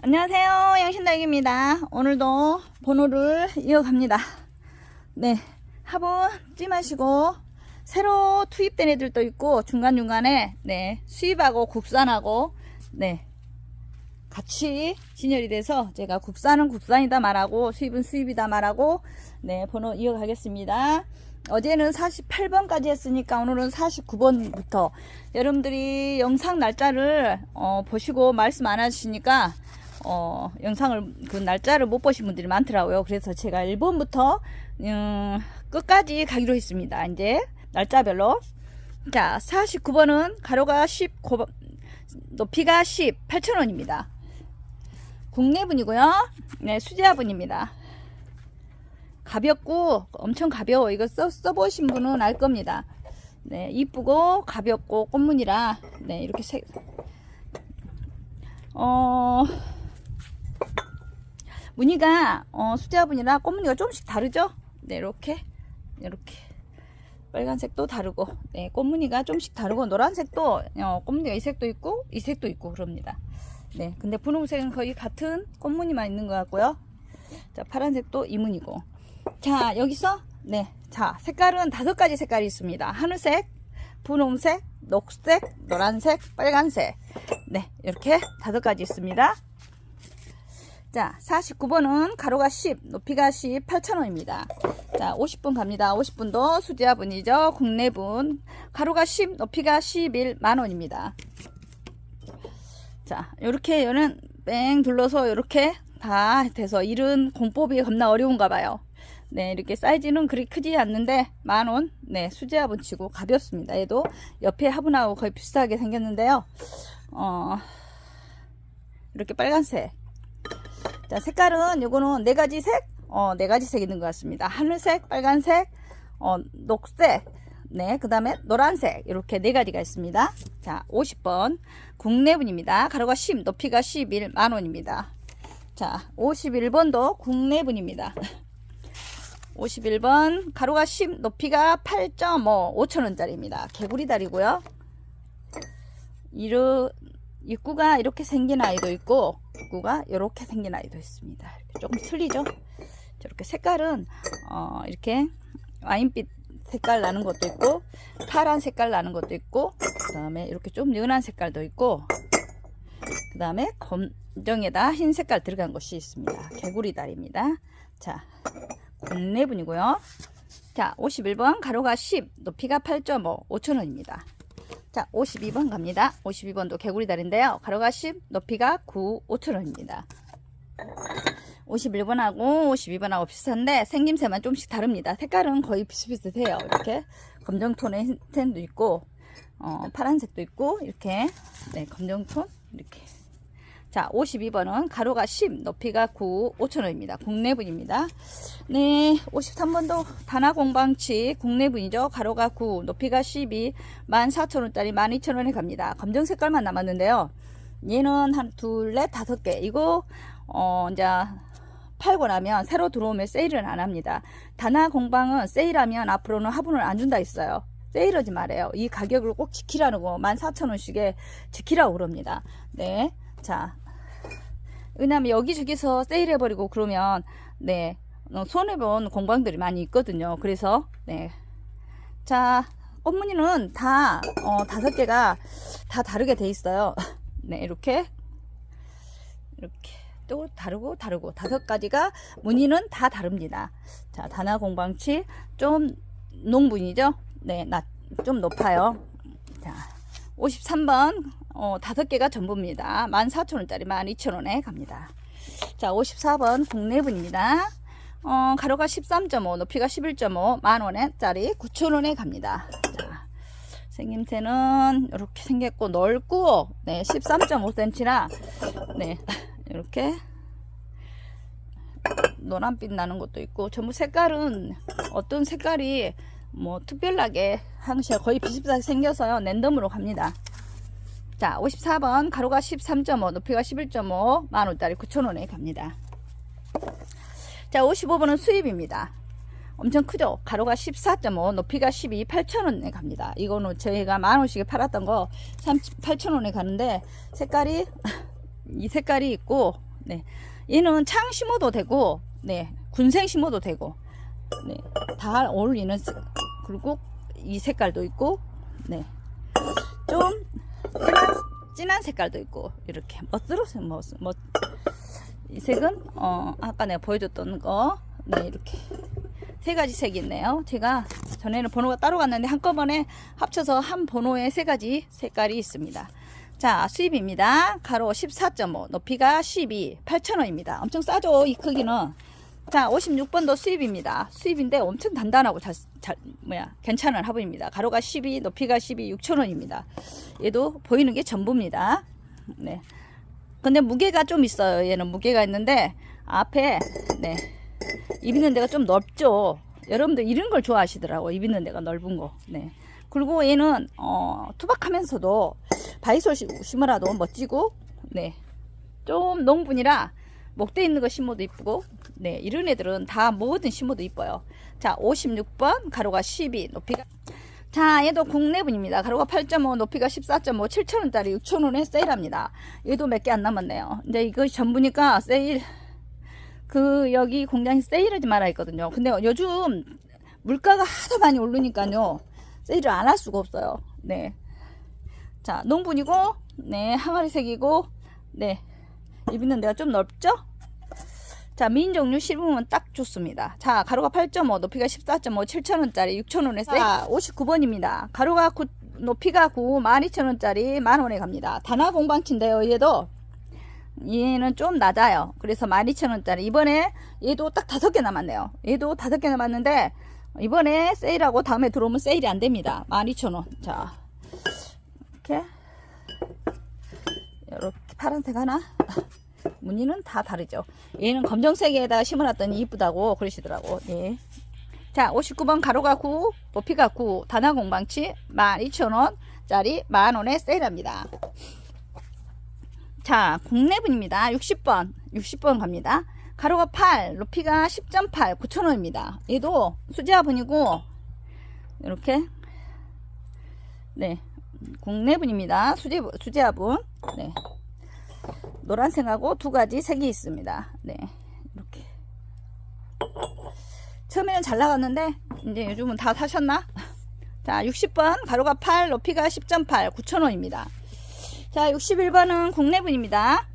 안녕하세요. 양신다육입니다. 오늘도 번호를 이어갑니다. 네. 화분 찜하시고, 새로 투입된 애들도 있고, 중간중간에, 네. 수입하고 국산하고, 네. 같이 진열이 돼서 제가 국산은 국산이다 말하고, 수입은 수입이다 말하고, 네. 번호 이어가겠습니다. 어제는 48번까지 했으니까 오늘은 49번부터 여러분들이 영상 날짜를 어, 보시고 말씀 안 하시니까 어, 영상을 그 날짜를 못 보신 분들이 많더라고요. 그래서 제가 1번부터 음, 끝까지 가기로 했습니다. 이제 날짜별로 자 49번은 가로가 19번 높이가 10 8,000원입니다. 국내분이고요. 네 수제화분입니다. 가볍고 엄청 가벼워. 이거 써, 써보신 분은 알 겁니다. 네, 이쁘고 가볍고 꽃무늬라 네 이렇게 색 어. 무늬가 어, 수제화분이라 꽃무늬가 조금씩 다르죠? 네, 이렇게 이렇게 빨간색도 다르고 네, 꽃무늬가 조금씩 다르고 노란색도 어, 꽃무늬가 이 색도 있고 이 색도 있고 그럽니다. 네, 근데 분홍색은 거의 같은 꽃무늬만 있는 것 같고요. 자, 파란색도 이문이고. 자, 여기서 네, 자 색깔은 다섯 가지 색깔이 있습니다. 하늘색, 분홍색, 녹색, 노란색, 빨간색. 네, 이렇게 다섯 가지 있습니다. 자, 49번은 가로가 10, 높이가 10, 8,000원입니다. 자, 50분 갑니다. 50분도 수제화분이죠. 국내분. 가로가 10, 높이가 11, 만원입니다. 자, 요렇게 요는 뺑 둘러서 요렇게 다 돼서 일은 공법이 겁나 어려운가 봐요. 네, 이렇게 사이즈는 그리 크지 않는데 만원. 네, 수제 화분 치고 가볍습니다. 얘도 옆에 화분하고 거의 비슷하게 생겼는데요. 어, 이렇게 빨간색. 자, 색깔은 요거는 네 가지 색, 어, 네 가지 색 있는 것 같습니다. 하늘색, 빨간색, 어, 녹색, 네, 그 다음에 노란색, 이렇게 네 가지가 있습니다. 자, 50번. 국내분입니다. 가로가 10, 높이가 11, 만원입니다. 자, 51번도 국내분입니다. 51번, 가로가 10, 높이가 8.5, 5천원짜리입니다. 개구리 다리고요. 이르, 입구가 이렇게 생긴 아이도 있고 입구가 이렇게 생긴 아이도 있습니다. 조금 틀리죠? 저렇게 색깔은 어, 이렇게 와인빛 색깔 나는 것도 있고 파란 색깔 나는 것도 있고 그 다음에 이렇게 좀 연한 색깔도 있고 그 다음에 검정에다 흰 색깔 들어간 것이 있습니다. 개구리 다리입니다. 자, 국내분이고요. 자, 51번 가로가 10, 높이가 8.5, 5천원입니다. 자, 52번 갑니다. 52번도 개구리 다리인데요. 가로가 10, 높이가 9, 5천원입니다. 51번하고 52번하고 비슷한데 생김새만 좀씩 다릅니다. 색깔은 거의 비슷비슷해요. 이렇게 검정톤의 흰색도 있고 어, 파란색도 있고 이렇게 네, 검정톤 이렇게 자 52번은 가로가 10 높이가 9 5천원입니다. 국내분입니다. 네 53번도 단화 공방치 국내분이죠. 가로가 9 높이가 12 14,000원짜리 12,000원에 갑니다. 검정 색깔만 남았는데요. 얘는 한 둘 넷 다섯 개. 이거 어 이제 팔고 나면 새로 들어오면 세일은 안 합니다. 단화 공방은 세일하면 앞으로는 화분을 안 준다 했어요. 세일하지 말아요. 이 가격을 꼭 지키라는 거 14,000원씩에 지키라고 그럽니다. 네 자, 왜냐면 여기 저기서 세일해버리고 그러면, 네, 어, 손해본 공방들이 많이 있거든요. 그래서, 네. 자, 꽃무늬는 다, 어, 다섯 개가 다 다르게 돼 있어요. 네, 이렇게. 이렇게. 또 다르고 다르고 다섯 가지가 무늬는 다 다릅니다. 자, 단화 공방치 좀 농분이죠? 네, 나, 좀 높아요. 자, 53번 어, 다섯 개가 전부입니다. 14,000원짜리 12,000원에 갑니다. 자, 54번 국내분입니다. 어, 가로가 13.5, 높이가 11.5, 만원짜리 9,000원에 갑니다. 자, 생김새는 이렇게 생겼고 넓고, 네, 13.5cm라, 네, 이렇게 노란빛 나는 것도 있고, 전부 색깔은 어떤 색깔이 뭐 특별하게 항시 거의 비슷하게 생겨서요. 랜덤으로 갑니다. 자, 54번 가로가 13.5, 높이가 11.5, 만원짜리 9천원에 갑니다. 자, 55번은 수입입니다. 엄청 크죠? 가로가 14.5, 높이가 12, 8천원에 갑니다. 이거는 저희가 만원씩에 팔았던 거 8천원에 가는데 색깔이 이 색깔이 있고 네. 얘는 창 심어도 되고, 네. 군생 심어도 되고, 네. 다 어울리는, 색- 그리고 이 색깔도 있고, 네. 좀 진한, 진한 색깔도 있고, 이렇게 멋스러워, 멋, 멋. 이 색은, 어, 아까 내가 보여줬던 거, 네, 이렇게. 세 가지 색이 있네요. 제가 전에는 번호가 따로 갔는데 한꺼번에 합쳐서 한 번호에 세 가지 색깔이 있습니다. 자, 수입입니다. 가로 14.5, 높이가 12, 8,000원입니다. 엄청 싸죠, 이 크기는. 자, 56번도 수입입니다. 수입인데 엄청 단단하고 잘, 잘, 뭐야, 괜찮은 화분입니다. 가로가 12, 높이가 12, 6,000원입니다. 얘도 보이는 게 전부입니다. 네. 근데 무게가 좀 있어요. 얘는 무게가 있는데, 앞에, 네. 입 있는 데가 좀 넓죠. 여러분들 이런 걸 좋아하시더라고. 입 있는 데가 넓은 거. 네. 그리고 얘는 어, 투박하면서도 바이솔 시- 심으라도 멋지고, 네. 좀 농분이라 목대 있는 거 심어도 이쁘고, 네. 이런 애들은 다 뭐든 심어도 이뻐요. 자, 56번 가로가 12, 높이가 자, 얘도 국내분입니다. 가로가 8.5, 높이가 14.5, 7,000원짜리 6,000원에 세일합니다. 얘도 몇 개 안 남았네요. 근데 이거 전부니까 세일 그 여기 공장이 세일하지 말아 있거든요. 근데 요즘 물가가 하도 많이 오르니까요. 세일을 안 할 수가 없어요. 네. 자, 농분이고 네, 항아리색이고 네. 입있는 데가 좀 넓죠? 자, 미인 종류 실으면 딱 좋습니다. 자, 가로가 8.5, 높이가 14.5, 7,000원짜리 6,000원에 세일. 자, 59번입니다. 가로가 9, 높이가 9, 12,000원짜리 만원에 갑니다. 단화 공방치인데요, 얘도. 얘는 좀 낮아요. 그래서 12,000원짜리. 이번에 얘도 딱 다섯 개 남았네요. 얘도 다섯 개 남았는데, 이번에 세일하고 다음에 들어오면 세일이 안 됩니다. 12,000원. 자, 이렇게. 이렇게 파란색 하나. 무늬는 다 다르죠. 얘는 검정색에다 심어놨더니 이쁘다고 그러시더라고. 예. 자, 59번 가로가 9, 높이가 9, 단화 공방치 12,000원짜리 만원에 세일합니다. 자, 국내분입니다. 60번, 60번 갑니다. 가로가 8, 높이가 10.8, 9,000원입니다. 얘도 수제화분이고, 이렇게, 네, 국내분입니다. 수제, 수제화분, 네. 노란색하고 두 가지 색이 있습니다. 네, 이렇게. 처음에는 잘 나갔는데, 이제 요즘은 다 사셨나? 자, 60번, 가로가 8, 높이가 10.8, 9,000원입니다. 자, 61번은 국내분입니다.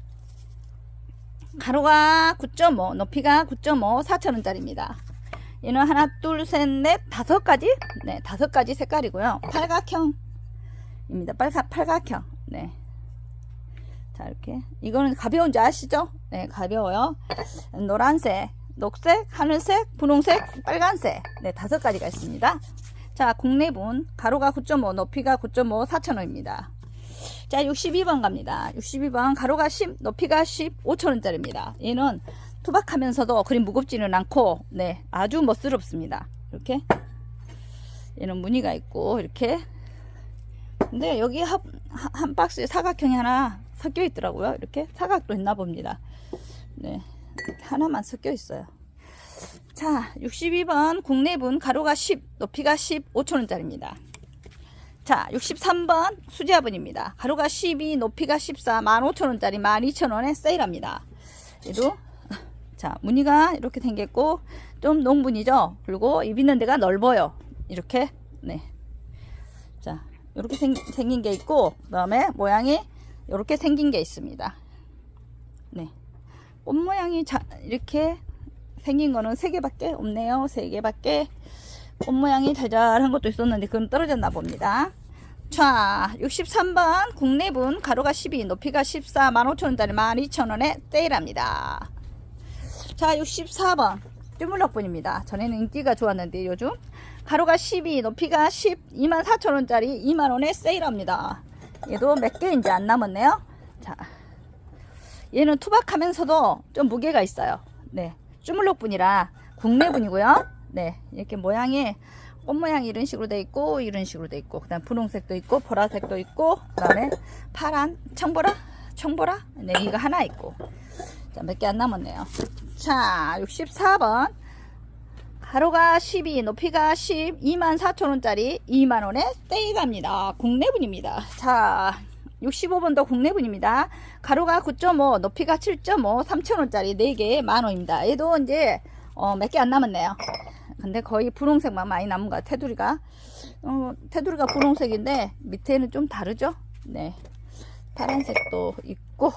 가로가 9.5, 높이가 9.5, 4,000원짜리입니다. 얘는 하나, 둘, 셋, 넷, 다섯 가지? 네, 다섯 가지 색깔이고요. 팔각형입니다. 빨가, 팔각형. 네. 자, 이렇게. 이거는 가벼운지 아시죠? 네, 가벼워요. 노란색, 녹색, 하늘색, 분홍색, 빨간색. 네, 다섯 가지가 있습니다. 자, 국내분. 가로가 9.5, 높이가 9.5, 4,000원입니다. 자, 62번 갑니다. 62번 가로가 10, 높이가 10, 5천원짜리입니다. 얘는 투박하면서도 그리 무겁지는 않고, 네, 아주 멋스럽습니다. 이렇게. 얘는 무늬가 있고, 이렇게. 근데 여기 한, 한 박스에 사각형이 하나 섞여 있더라고요. 이렇게 사각도 있나 봅니다. 네, 하나만 섞여 있어요. 자, 62번 국내분 가로가 10, 높이가 10, 5천원짜리입니다. 자, 63번 수제화분입니다. 가로가 12, 높이가 14, 15,000원짜리 12,000원에 세일합니다. 얘도 자, 무늬가 이렇게 생겼고 좀 농분이죠. 그리고 입 있는 데가 넓어요. 이렇게 네. 자, 이렇게 생, 생긴 게 있고 그다음에 모양이 이렇게 생긴 게 있습니다. 네. 꽃 모양이 자, 이렇게 생긴 거는 세 개밖에 없네요. 세 개밖에 꽃 모양이 잘잘한 것도 있었는데 그건 떨어졌나 봅니다. 자, 63번 국내분 가로가 12, 높이가 14, 15,000원짜리 12,000원에 세일합니다. 자, 64번 쭈물럭분입니다. 전에는 인기가 좋았는데 요즘 가로가 12, 높이가 10, 24,000원짜리 2만원에 세일합니다. 얘도 몇 개인지 안 남았네요. 자, 얘는 투박하면서도 좀 무게가 있어요. 네, 쭈물럭분이라 국내분이고요. 네, 이렇게 모양이 꽃 모양이 이런 식으로 돼 있고 이런 식으로 돼 있고 그다음 분홍색도 있고 보라색도 있고 그다음에 파란 청보라 청보라 네 이거 하나 있고 자 몇 개 안 남았네요. 자 64번 가로가 12 높이가 10 24,000원짜리 2만원에 세일 갑니다. 국내분입니다. 자 65번도 국내분입니다. 가로가 9.5, 높이가 7.5, 3,000원짜리 4개 만원입니다. 얘도 이제 어, 몇 개 안 남았네요. 근데 거의 분홍색만 많이 남은 것 같아요. 테두리가. 어, 테두리가 분홍색인데 밑에는 좀 다르죠? 네. 파란색도 있고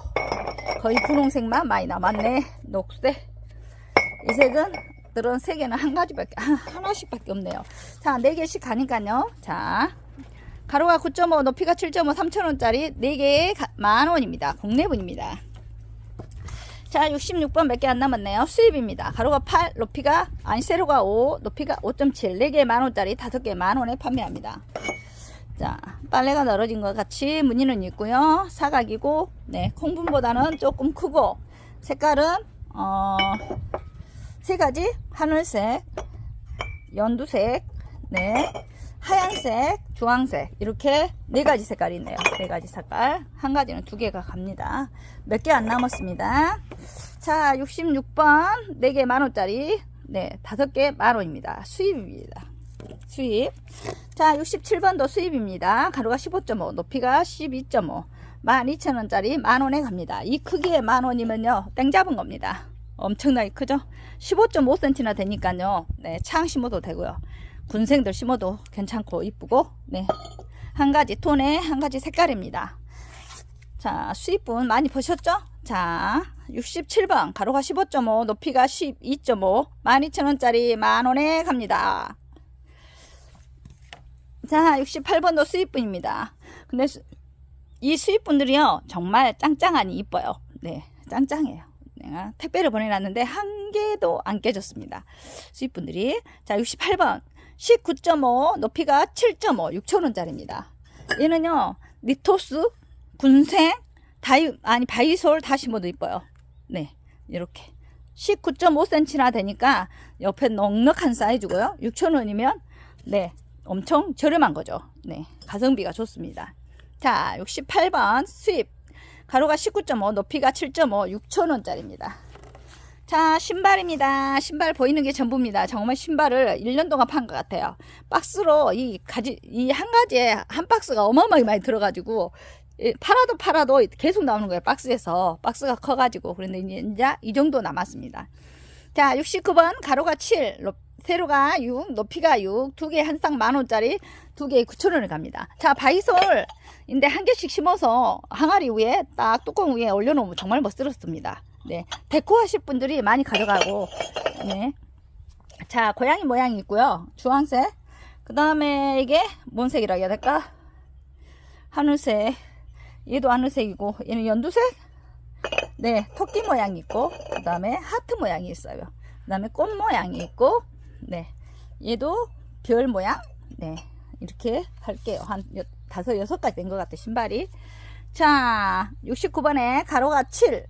거의 분홍색만 많이 남았네. 녹색. 이 색은 들은 세 개는 한 가지밖에 하- 하나씩밖에 없네요. 자, 네 개씩 가니까요. 자, 가로가 9.5, 높이가 7.5, 3,000원짜리 4개에 만 원입니다. 국내분입니다. 자, 66번 몇 개 안 남았네요. 수입입니다. 가로가 8, 높이가 아니 세로가 5, 높이가 5.7, 4개 만 원짜리 5개 만 원에 판매합니다. 자, 빨래가 널어진 것 같이 무늬는 있고요. 사각이고, 네, 콩분보다는 조금 크고, 색깔은 어, 세 가지 하늘색, 연두색, 네, 하얀색, 주황색 이렇게 네 가지 색깔이 있네요. 네 가지 색깔 한 가지는 두 개가 갑니다. 몇 개 안 남았습니다. 자, 66번 4개 만원짜리 네, 다섯 개 만원입니다. 수입입니다. 수입. 자, 67번도 수입입니다. 가로가 15.5, 높이가 12.5, 12,000원짜리 만원에 갑니다. 이 크기의 만원이면요, 땡 잡은 겁니다. 엄청나게 크죠? 15.5cm나 되니까요, 네, 창 심어도 되고요. 군생들 심어도 괜찮고 이쁘고, 네. 한 가지 톤에 한 가지 색깔입니다. 자, 수입분 많이 보셨죠? 자, 67번, 가로가 15.5, 높이가 12.5, 12,000원짜리 만원에 갑니다. 자, 68번도 수입분입니다. 근데 수- 이 수입분들이요, 정말 짱짱하니 이뻐요. 네, 짱짱해요. 내가 택배를 보내놨는데 한 개도 안 깨졌습니다. 수입분들이. 자, 68번. 19.5, 높이가 7.5, 6천원짜리입니다. 얘는요, 니토스, 군생, 다이, 아니, 바이솔 다시 모두 이뻐요. 네, 이렇게. 19.5cm나 되니까 옆에 넉넉한 사이즈고요. 6천원이면, 네, 엄청 저렴한 거죠. 네, 가성비가 좋습니다. 자, 68번 수입. 가로가 19.5, 높이가 7.5, 6천원짜리입니다. 자, 신발입니다. 신발 보이는 게 전부입니다. 정말 신발을 1년 동안 판 것 같아요. 박스로 이 가지, 이 한 가지에 한 박스가 어마어마하게 많이 들어가지고, 이 팔아도 팔아도 계속 나오는 거예요. 박스에서. 박스가 커가지고. 그런데 이제 이 정도 남았습니다. 자, 69번 가로가 7, 높- 세로가 6, 높이가 6, 두 개 한 쌍 만원짜리 두 개에 9천원을 갑니다. 자, 바이솔 인데 한 개씩 심어서 항아리 위에 딱 뚜껑 위에 올려놓으면 정말 멋스럽습니다. 네. 데코 하실 분들이 많이 가져가고, 네. 자, 고양이 모양이 있고요. 주황색. 그 다음에 이게 뭔 색이라 해야 될까? 하늘색. 얘도 하늘색이고, 얘는 연두색? 네, 토끼 모양이 있고, 그 다음에 하트 모양이 있어요. 그 다음에 꽃 모양이 있고, 네. 얘도 별 모양? 네. 이렇게 할게요. 한 여- 다섯, 여섯 가지 된 것 같아, 신발이. 자, 69번에 가로가 7,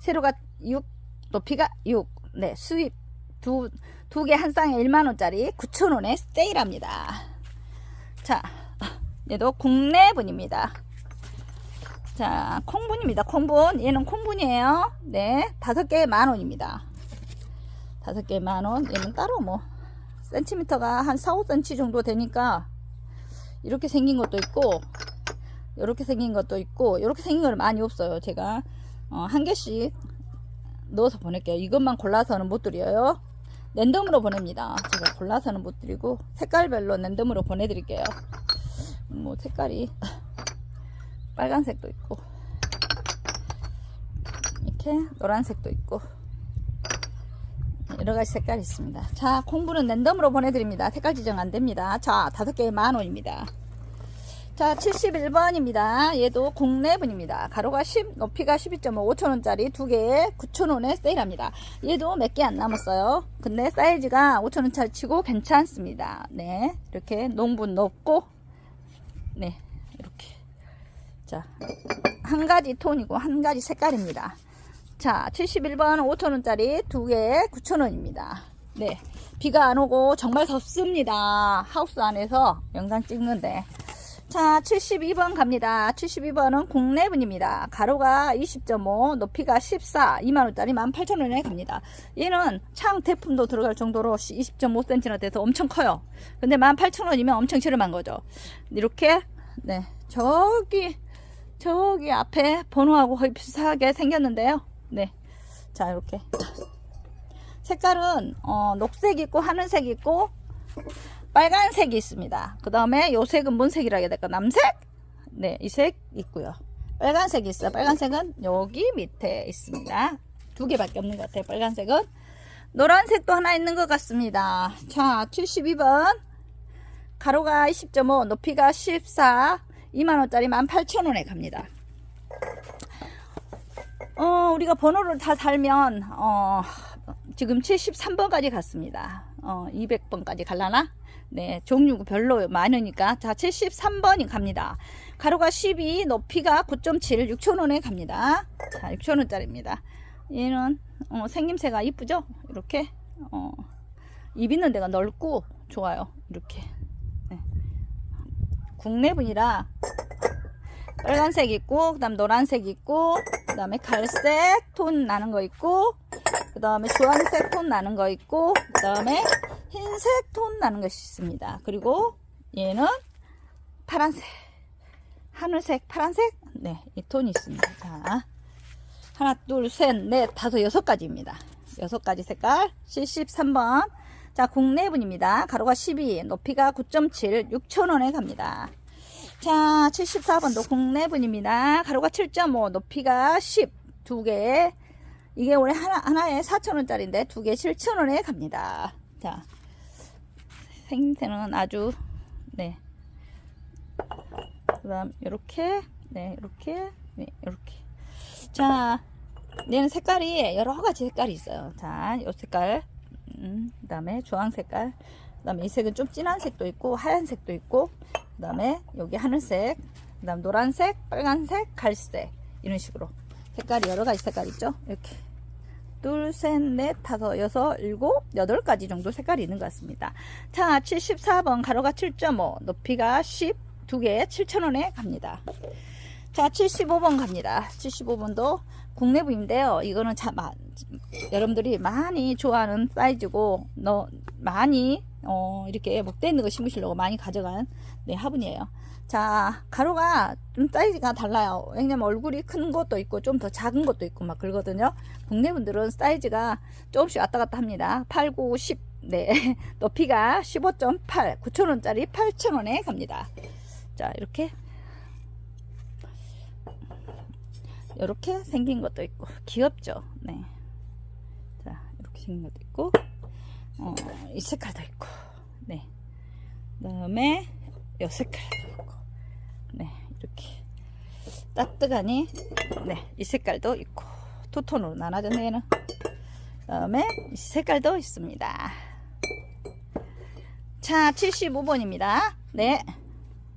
세로가 6, 높이가 6. 네, 수입 두, 두 개 한 쌍에 1만원짜리 9천원에 세일합니다. 자, 얘도 국내분입니다. 자, 콩분입니다. 콩분. 얘는 콩분이에요. 네, 다섯 개에 만 원입니다. 다섯 개에 만 원. 얘는 따로 뭐, 센티미터가 한 4, 5cm 정도 되니까, 이렇게 생긴 것도 있고, 이렇게 생긴 것도 있고, 이렇게 생긴 건 많이 없어요. 제가, 어, 한 개씩 넣어서 보낼게요. 이것만 골라서는 못 드려요. 랜덤으로 보냅니다. 제가 골라서는 못 드리고, 색깔별로 랜덤으로 보내드릴게요. 뭐, 색깔이, 빨간색도 있고 이렇게 노란색도 있고 여러 가지 색깔이 있습니다. 자, 콩부는 랜덤으로 보내드립니다. 색깔 지정 안 됩니다. 자, 다섯 개에 만 원입니다. 자, 71번입니다. 얘도 국내분입니다. 가로가 10, 높이가 12.5, 5천원짜리 두 개에 9천원에 세일합니다. 얘도 몇 개 안 남았어요. 근데 사이즈가 5천원짜리 치고 괜찮습니다. 네, 이렇게 농분 높고, 네, 이렇게. 자, 한 가지 톤이고 한 가지 색깔입니다. 자, 71번 5천원짜리 두 개에 9천원입니다. 네. 비가 안 오고 정말 덥습니다. 하우스 안에서 영상 찍는데. 자, 72번 갑니다. 72번은 국내분입니다. 가로가 20.5, 높이가 14, 2만원짜리 18,000원에 갑니다. 얘는 창 대품도 들어갈 정도로 20.5cm나 돼서 엄청 커요. 근데 18,000원이면 엄청 저렴한 거죠. 이렇게, 네. 저기, 저기 앞에 번호하고 거의 비슷하게 생겼는데요. 네. 자, 이렇게. 색깔은, 어, 녹색 있고, 하늘색 있고, 빨간색이 있습니다. 그 다음에 요 색은 뭔 색이라 해야 될까? 남색? 네, 이 색 있고요. 빨간색이 있어요. 빨간색은 여기 밑에 있습니다. 두 개밖에 없는 것 같아요. 빨간색은. 노란색도 하나 있는 것 같습니다. 자, 72번. 가로가 20.5, 높이가 14, 2만원짜리 18,000원에 갑니다. 어, 우리가 번호를 다 달면, 어, 지금 73번까지 갔습니다. 어, 200번까지 갈라나? 네, 종류가 별로 많으니까. 자, 73번이 갑니다. 가로가 12, 높이가 9.7, 6,000원에 갑니다. 자, 6,000원짜리입니다. 얘는, 어, 생김새가 이쁘죠? 이렇게, 어, 입 있는 데가 넓고 좋아요. 이렇게. 네. 국내분이라 빨간색 있고, 그 다음 노란색 있고, 그 다음에 갈색 톤 나는 거 있고, 그 다음에 주황색 톤 나는 거 있고, 그 다음에 흰색 톤 나는 것이 있습니다. 그리고 얘는 파란색, 하늘색, 파란색, 네, 이 톤이 있습니다. 자, 하나, 둘, 셋, 넷, 다섯, 여섯 가지입니다. 여섯 가지 색깔, 73번. 자, 국내분입니다. 가로가 12, 높이가 9.7, 6,000원에 갑니다. 자, 74번도 국내분입니다. 가로가 7.5, 높이가 10, 두 개. 이게 원래 하나, 하나에 4,000원짜리인데 두 개 7,000원에 갑니다. 자, 생김새는 아주, 네. 그 다음, 요렇게, 네, 요렇게, 네, 요렇게. 자, 얘는 색깔이 여러 가지 색깔이 있어요. 자, 요 색깔, 음, 그 다음에 주황 색깔, 그 다음에 이 색은 좀 진한 색도 있고, 하얀 색도 있고, 그 다음에 여기 하늘색, 그 다음 노란색, 빨간색, 갈색, 이런 식으로. 색깔이 여러 가지 색깔 있죠? 이렇게. 둘, 셋, 넷, 다섯, 여섯, 일곱, 여덟 가지 정도 색깔이 있는 것 같습니다. 자, 74번 가로가 7.5, 높이가 10, 두 개에 7,000원에 갑니다. 자, 75번 갑니다. 75번도 국내부인데요. 이거는 참, 마, 여러분들이 많이 좋아하는 사이즈고, 너, 많이, 어, 이렇게 목대 있는 거 심으시려고 많이 가져간, 네, 화분이에요. 자, 가로가 좀 사이즈가 달라요. 왜냐면 얼굴이 큰 것도 있고, 좀 더 작은 것도 있고, 막 그러거든요. 국내분들은 사이즈가 조금씩 왔다 갔다 합니다. 8, 9, 10, 네. 높이가 15.8, 9,000원짜리 8,000원에 갑니다. 자, 이렇게. 이렇게 생긴 것도 있고, 귀엽죠? 네. 자, 이렇게 생긴 것도 있고, 어, 이 색깔도 있고, 네. 그 다음에, 이 색깔도 있고, 네, 이렇게. 따뜻하니, 네, 이 색깔도 있고, 투톤으로 나눠졌네, 얘는. 그 다음에, 이 색깔도 있습니다. 자, 75번입니다. 네.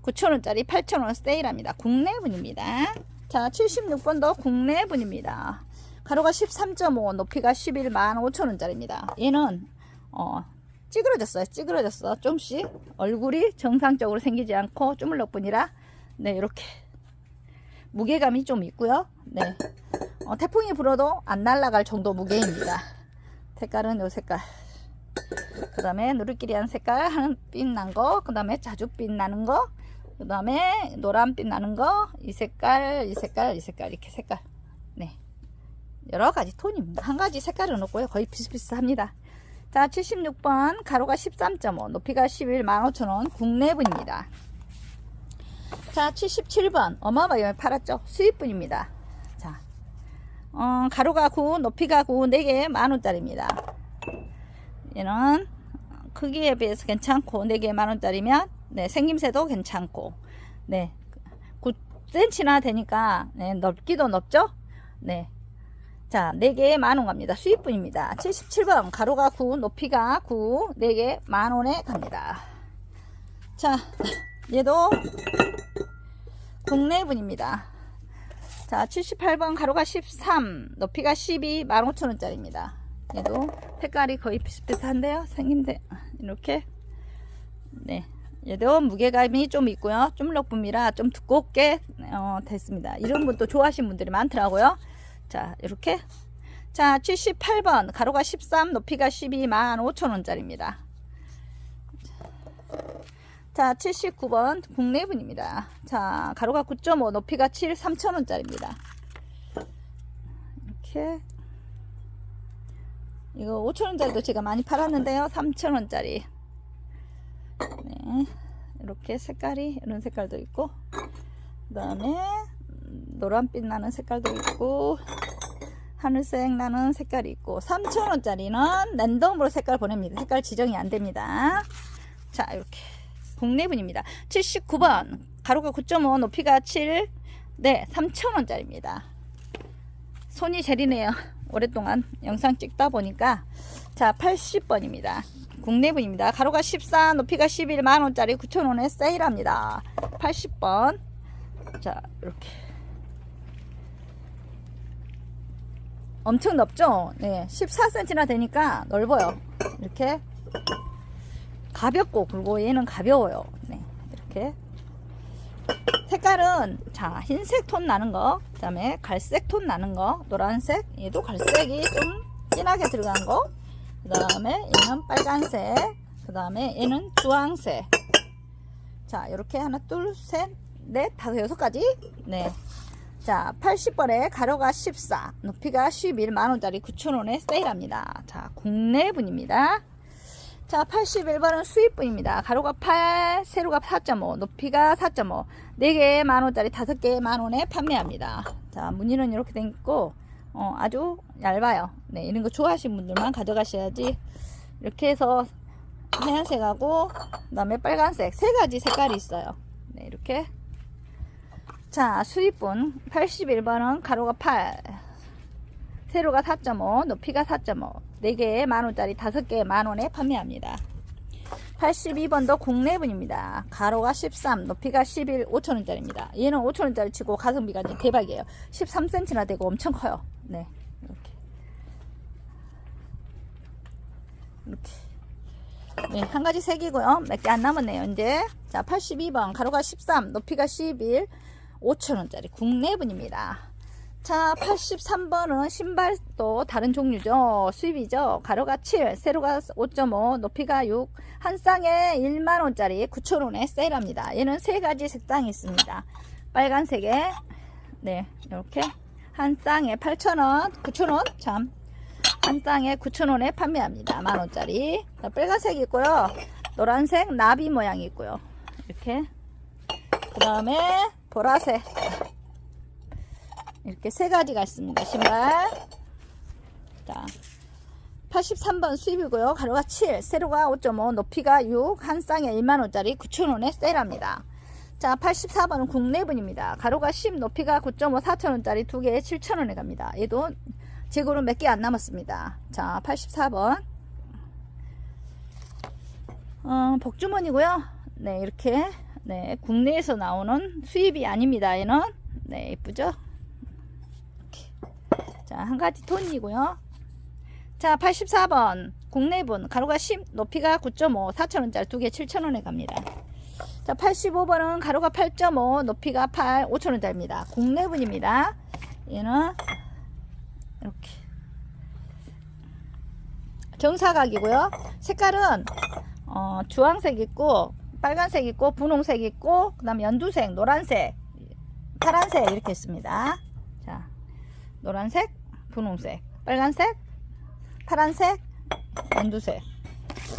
9,000원짜리 8,000원 세일합니다. 국내분입니다. 자, 76번도 국내분입니다. 가로가 13.5, 높이가 11, 15,000원짜리입니다. 얘는, 어, 찌그러졌어요. 찌그러졌어. 좀씩 얼굴이 정상적으로 생기지 않고 주물럭뿐이라, 네, 이렇게. 무게감이 좀 있고요. 네. 어, 태풍이 불어도 안 날아갈 정도 무게입니다. 색깔은 요 색깔. 그 다음에 누리끼리한 색깔 하늘빛 난 거, 그 다음에 자주빛 나는 거, 그 다음에 노란빛 나는 거, 이 색깔, 이 색깔, 이 색깔, 이렇게 색깔. 네. 여러 가지 톤입니다. 한 가지 색깔은 없고요. 거의 비슷비슷합니다. 자, 76번, 가로가 13.5, 높이가 11, 15,000원, 국내분입니다. 자, 77번, 어마어마하게 팔았죠? 수입분입니다. 자, 어, 가로가 9, 높이가 9, 4개 만원짜리입니다. 얘는 크기에 비해서 괜찮고 4개 만원짜리면 네, 생김새도 괜찮고 네 9cm나 되니까 네, 넓기도 넓죠 네. 자 4개에 만원 갑니다. 수입분입니다. 77번 가로가 9 높이가 9 4개 만원에 갑니다. 자 얘도 국내분입니다. 자 78번 가로가 13 높이가 12 15,000원짜리입니다. 얘도 색깔이 거의 비슷비슷한데요? 생김새 이렇게. 네 얘도 무게감이 좀 있고요. 쫌럭붐이라 좀 두껍게 어, 됐습니다. 이런 분도 좋아하시는 분들이 많더라고요 자 이렇게 자 78번 가로가 13 높이가 12 15,000원짜리입니다 자, 79번 국내분입니다. 자, 가로가 9.5, 높이가 7, 3,000원짜리입니다. 이렇게. 이거 5,000원짜리도 제가 많이 팔았는데요. 3,000원짜리. 네. 이렇게 색깔이, 이런 색깔도 있고. 그 다음에, 노란빛 나는 색깔도 있고. 하늘색 나는 색깔이 있고 3,000원짜리는 랜덤으로 색깔 보냅니다. 색깔 지정이 안 됩니다. 자 이렇게 국내분입니다. 79번 가로가 9.5 높이가 7 네, 3,000원짜리입니다. 손이 제리네요. 오랫동안 영상 찍다 보니까 자 80번입니다. 국내분입니다. 가로가 14 높이가 11 만원짜리 9,000원에 세일합니다. 80번 자 이렇게 엄청 넓죠? 네, 14cm나 되니까 넓어요. 이렇게 가볍고 그리고 얘는 가벼워요. 네, 이렇게 색깔은 자 흰색 톤 나는 거, 그다음에 갈색 톤 나는 거, 노란색, 얘도 갈색이 좀 진하게 들어간 거, 그다음에 얘는 빨간색, 그다음에 얘는 주황색. 자 이렇게 하나, 둘, 셋, 넷, 다섯, 여섯 가지. 네. 자, 80번에 가로가 14, 높이가 11, 만원짜리 9천원에 세일합니다. 자, 국내분입니다. 자, 81번은 수입분입니다. 가로가 8, 세로가 4.5, 높이가 4.5, 4개 만원짜리 5개 만원에 판매합니다. 자, 무늬는 이렇게 돼 있고, 어, 아주 얇아요. 네, 이런 거 좋아하시는 분들만 가져가셔야지. 이렇게 해서 하얀색하고, 그 다음에 빨간색, 세 가지 색깔이 있어요. 네, 이렇게. 자, 수입분 81번은 가로가 8, 세로가 4.5, 높이가 4.5, 4개에 만원짜리 5개에 만원에 판매합니다. 82번도 국내분입니다. 가로가 13, 높이가 11, 5천원짜리입니다. 얘는 5천원짜리 치고 가성비가 대박이에요. 13cm나 되고 엄청 커요. 네, 이렇게. 이렇게. 네, 한 가지 색이고요. 몇 개 안 남았네요, 이제. 자, 82번, 가로가 13, 높이가 11, 5천원짜리 국내분입니다. 자 83번은 신발도 다른 종류죠. 수입이죠. 가로가 7, 세로가 5.5, 높이가 6, 한 쌍에 1만원짜리 9천원에 세일합니다. 얘는 세 가지 색상이 있습니다. 빨간색에 네 이렇게 한 쌍에 8천원, 9천원 참. 한 쌍에 9천원에 판매합니다. 만원짜리. 빨간색이 있고요. 노란색 나비 모양이 있고요. 이렇게 그 다음에 보라색. 이렇게 세 가지가 있습니다. 신발. 자 83번 수입이고요. 가로가 7 세로가 5.5 높이가 6 한 쌍에 1만원짜리 9천원에 세일합니다. 자 84번은 국내분입니다. 가로가 10 높이가 9.5 4천원짜리 두 개에 7천원에 갑니다. 얘도 재고는 몇 개 안 남았습니다. 자 84번. 어, 복주머니고요. 네 이렇게 네, 국내에서 나오는 수입이 아닙니다. 얘는 네, 예쁘죠? 자, 한 가지 톤이고요. 자, 84번 국내분 가로가 10, 높이가 9.5, 4천원짜리 두 개 7천원에 갑니다. 자, 85번은 가로가 8.5, 높이가 8, 5천원짜리입니다. 국내분입니다. 얘는 이렇게 정사각이고요. 색깔은 어, 주황색 있고 빨간색 있고 분홍색 있고 그 다음에 연두색 노란색 파란색 이렇게 있습니다. 자 노란색 분홍색 빨간색 파란색 연두색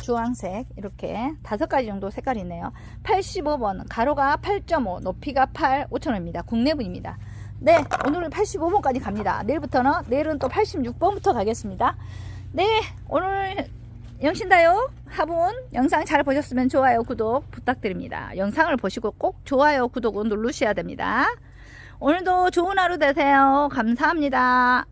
주황색 이렇게 다섯 가지 정도 색깔이 있네요. 85번 가로가 8.5 높이가 8 5천원입니다. 국내분입니다. 네 오늘은 85번까지 갑니다. 내일부터는 내일은 또 86번부터 가겠습니다. 네 오늘 영신다요? 화분 영상 잘 보셨으면 좋아요 구독 부탁드립니다. 영상을 보시고 꼭 좋아요 구독은 누르셔야 됩니다. 오늘도 좋은 하루 되세요. 감사합니다